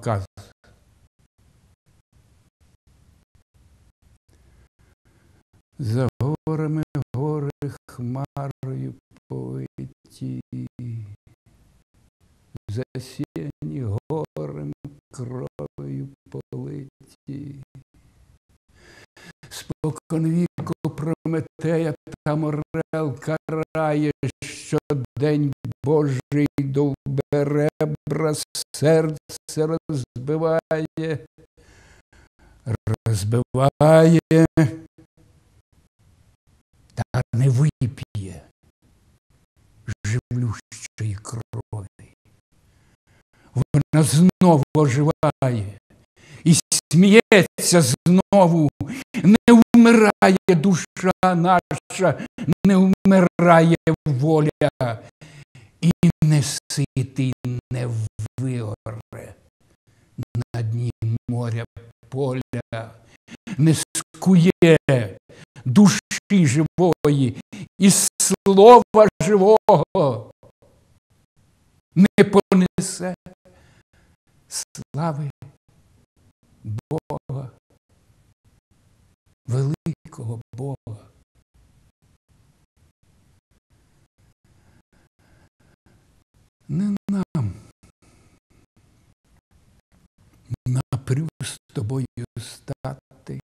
Кавказ. За горами гори хмарою повиті, засіяні горем кров'ю политі. Споконвіку Прометея та Морел карає, що день Божий довберебра серце розбиває, розбиває, та не вип'є живлющої крові. Вона знову оживає і сміється знову, не вмирає душа наша, не вмирає воля, і не ситий не вигоре на дні моря поля, не скує душі живої і слова живого не понесе слави Бога, великого Бога. Не нам напрю з тобою стати,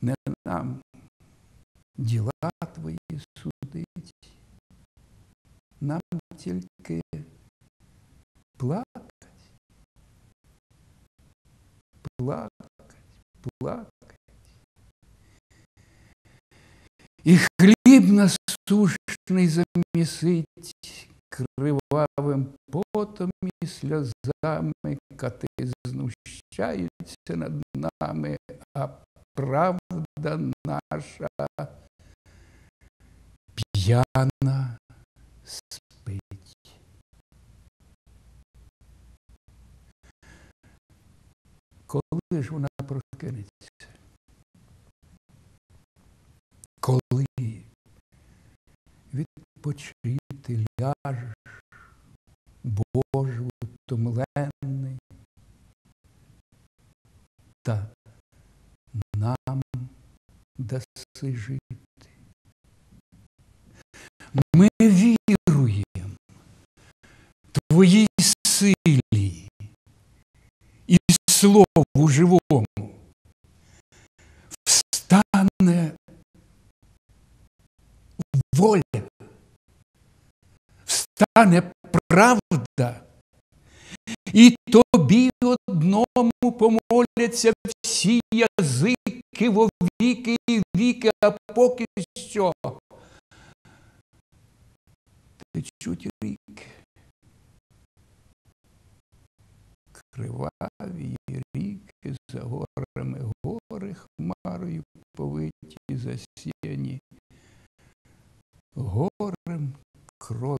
не нам діла твої судить, нам тільки плакать, плакать, плакать. І хліб насущний замісить кривавим потом і сльозами, кати знущаються над нами, а правда наша п'яна спить. Коли ж вона прокинеться? Коли відпочити ляжеш, Боже утомлений, та нам даси жити. Ми віруємо Твоїй силі і Слову живому. а не правда. І тобі одному помоляться всі язики вовіки і віки, а поки що. Течуть ріки. Криваві ріки за горами гори хмарою повиті засіяні горем крові.